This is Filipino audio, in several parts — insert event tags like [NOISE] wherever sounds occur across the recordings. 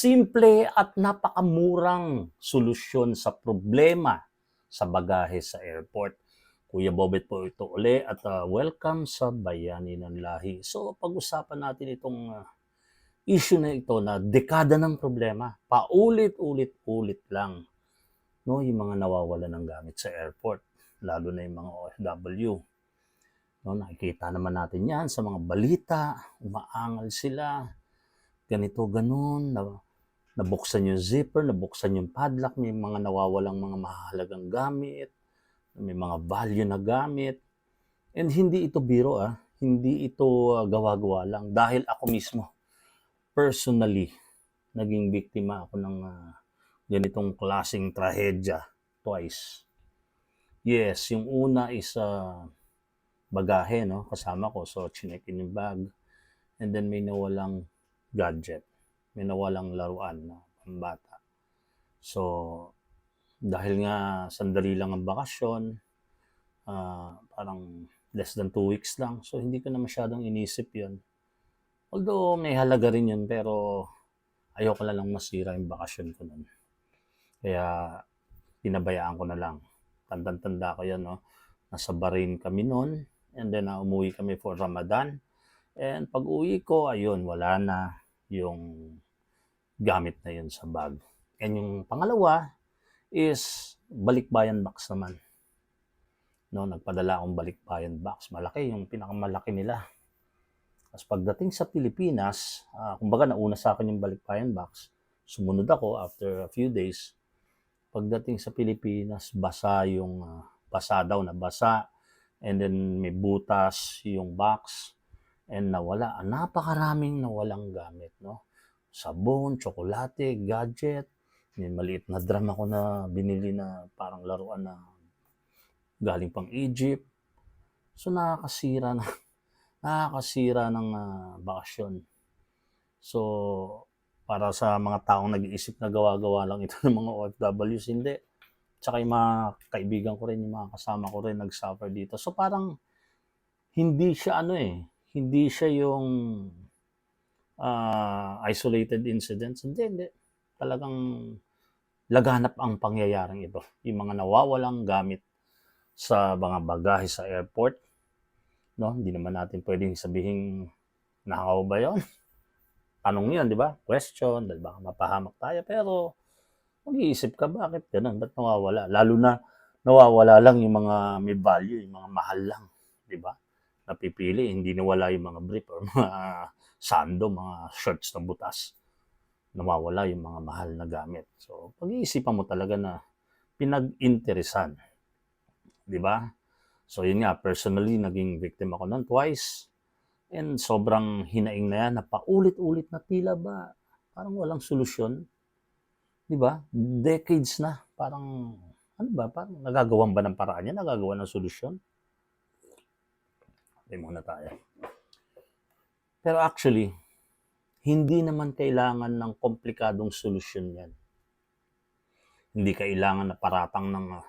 Simple at napakamurang solusyon sa problema sa bagahe sa airport. Kuya Bobet po ito uli at ah, welcome sa Bayani ng Lahi. So pag-usapan natin itong ah, issue na ito na dekada ng problema. Paulit-ulit-ulit lang no, yung mga nawawala ng gamit sa airport, lalo na yung mga OFW. No, nakikita naman natin yan sa mga balita, umaangal sila, ganito, ganun, na, nabuksan yung zipper, nabuksan yung padlock, may mga nawawalang mga mahalagang gamit, may mga value na gamit. And hindi ito biro ah, hindi ito ah, gawa-gawa lang dahil ako mismo personally naging biktima ako ng ah, ganitong klaseng trahedya twice. Yes, yung una is ah, bagahe, no? Kasama ko. So, chinek in yung bag. And then may nawalang gadget. May nawalang laruan na pambata. So, dahil nga sandali lang ang bakasyon, ah, parang less than two weeks lang. So, hindi ko na masyadong inisip yon Although, may halaga rin yun, pero ayoko na lang masira yung bakasyon ko nun. Kaya, pinabayaan ko na lang. Tandang-tanda ko yan, no? Nasa Bahrain kami noon. And then, uh, umuwi kami for Ramadan. And pag uwi ko, ayun, wala na yung gamit na yun sa bag. And yung pangalawa is balikbayan box naman. No, nagpadala akong balikbayan box. Malaki, yung pinakamalaki nila. Tapos pagdating sa Pilipinas, ah, kumbaga nauna sa akin yung balikbayan box. Sumunod ako after a few days. Pagdating sa Pilipinas, basa yung ah, basa daw na basa. And then may butas yung box. And nawala. Ah, Napakaraming nawalang gamit. No? Sabon, tsokolate, gadget. May maliit na drum ako na binili na parang laruan na galing pang Egypt. So nakakasira na [LAUGHS] nakakasira ng ah, bakasyon. So, para sa mga taong nag-iisip na gawa-gawa lang ito [LAUGHS] ng mga OFWs, hindi. Tsaka yung mga kaibigan ko rin, yung mga kasama ko rin nag-suffer dito. So, parang hindi siya ano eh, hindi siya yung ah, isolated incidents. Hindi, hindi. Talagang laganap ang pangyayaring ito. Yung mga nawawalang gamit sa mga bagahe sa airport, no? Hindi naman natin pwedeng sabihin nakaw ba 'yon? [LAUGHS] Tanong 'yan, 'di ba? Question, dahil baka mapahamak tayo pero mag-iisip ka bakit ganun? Ba't nawawala? Lalo na nawawala lang yung mga may value, yung mga mahal lang, 'di ba? Napipili, hindi nawala yung mga brief or mga sando, mga shirts na butas. Nawawala yung mga mahal na gamit. So, pag-iisipan mo talaga na pinag-interesan. 'Di ba? So yun nga, personally, naging victim ako nun twice. And sobrang hinaing na yan, na paulit-ulit na tila ba, parang walang solusyon. Di ba? Decades na, parang, ano ba, parang nagagawan ba ng paraan yan? Nagagawa ng solusyon? Okay, muna tayo. Pero actually, hindi naman kailangan ng komplikadong solusyon yan. Hindi kailangan na paratang ng ah,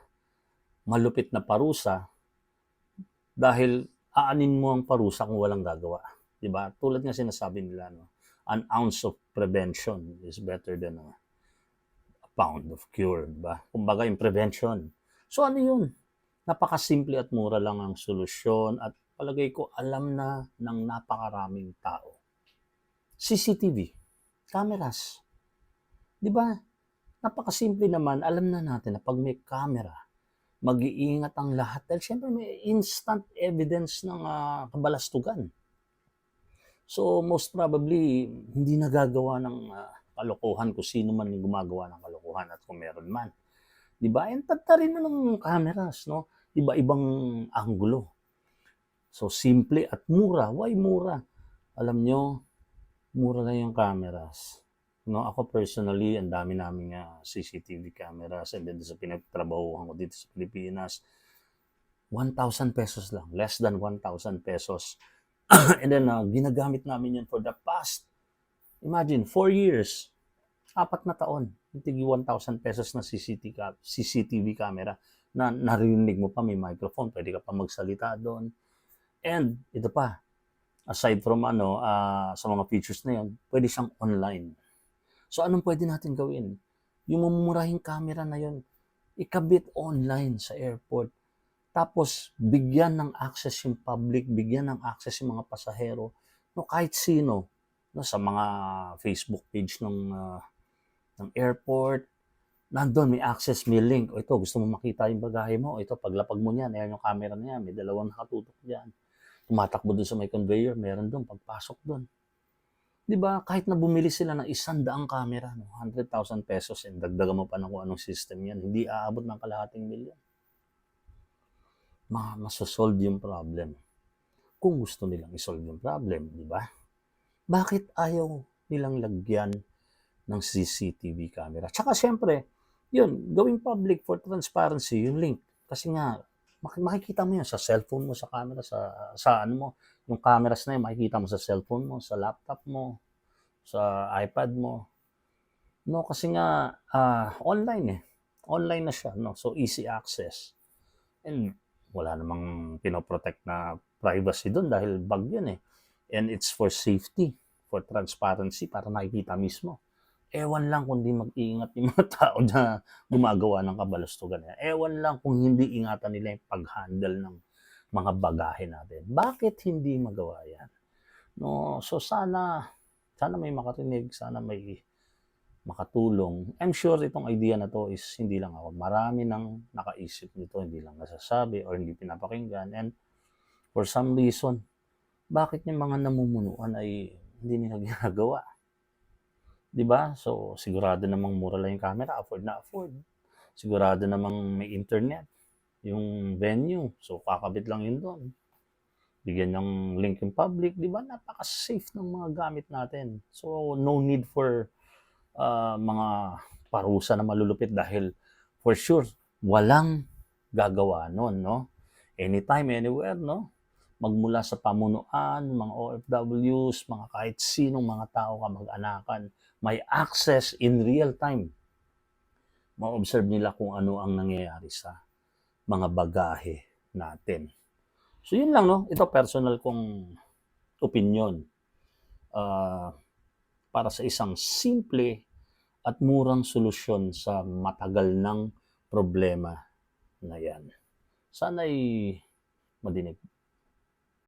malupit na parusa dahil aanin mo ang parusa kung walang gagawa. 'Di ba? Tulad nga sinasabi nila, no? an ounce of prevention is better than a, a pound of cure. ba? Kumbaga yung prevention. So ano yun? Napakasimple at mura lang ang solusyon at palagay ko alam na ng napakaraming tao. CCTV, cameras. 'Di ba? Napakasimple naman, alam na natin na pag may camera, mag-iingat ang lahat dahil syempre may instant evidence ng ah, kabalastugan. So most probably hindi nagagawa ng ah, kalokohan kung sino man yung gumagawa ng kalokohan at kung meron man. 'Di ba? And tatarin mo ng cameras, no? Iba-ibang anggulo. So simple at mura. Why mura? Alam nyo, mura lang yung cameras. No, ako personally, ang dami namin nga CCTV cameras and then sa pinagtrabahuhan ko dito sa Pilipinas, 1,000 pesos lang, less than 1,000 pesos. [CLEARS THROAT] and then uh, ginagamit namin yun for the past, imagine, 4 years, apat na taon, yung tigi 1,000 pesos na CCTV, CCTV camera na narinig mo pa, may microphone, pwede ka pa magsalita doon. And ito pa, aside from ano, ah, sa mga features na yun, pwede siyang online. So anong pwede natin gawin? Yung mamumurahing camera na yon, ikabit online sa airport. Tapos bigyan ng access yung public, bigyan ng access yung mga pasahero, no kahit sino, no sa mga Facebook page ng ah, ng airport, nandun may access, may link. O ito, gusto mo makita yung bagahe mo. O ito, paglapag mo niyan, ayan yung camera niya, may dalawang nakatutok diyan. Tumatakbo dun sa may conveyor, meron dun, pagpasok dun. Di ba? Kahit na bumili sila ng isang daang camera, no, 100,000 pesos, and dagdagan mo pa ng kung anong system yan, hindi aabot ng kalahating milyon. Ma masosolve yung problem. Kung gusto nilang isolve yung problem, di ba? Bakit ayaw nilang lagyan ng CCTV camera? Tsaka siyempre, yun, gawing public for transparency yung link. Kasi nga, makikita mo yan sa cellphone mo, sa camera, sa, sa ano mo, yung cameras na yun, makikita mo sa cellphone mo, sa laptop mo, sa iPad mo. No, kasi nga, ah, online eh. Online na siya, no? So, easy access. And wala namang pinoprotect na privacy doon dahil bag yun eh. And it's for safety, for transparency, para nakikita mismo. Ewan lang kung di mag-iingat yung mga tao na gumagawa ng kabalastugan. Ewan lang kung hindi ingatan nila yung pag-handle ng mga bagahe natin. Bakit hindi magawa yan? No, so sana sana may makarinig, sana may makatulong. I'm sure itong idea na to is hindi lang ako. Marami nang nakaisip nito, hindi lang nasasabi or hindi pinapakinggan. And for some reason, bakit yung mga namumunuan ay hindi nila [LAUGHS] ginagawa? 'Di ba? So, sigurado namang mura lang yung camera, afford na afford. Sigurado namang may internet yung venue. So, kakabit lang yun doon. Bigyan ng link yung public, 'di ba? Napaka-safe ng mga gamit natin. So, no need for ah, mga parusa na malulupit dahil for sure walang gagawa noon, no? Anytime, anywhere, no? Magmula sa pamunuan, mga OFWs, mga kahit sinong mga tao ka mag-anakan, may access in real time. Ma-observe nila kung ano ang nangyayari sa mga bagahe natin. So yun lang, no? Ito personal kong opinion. Ah, para sa isang simple at murang solusyon sa matagal ng problema na yan. Sana'y madinig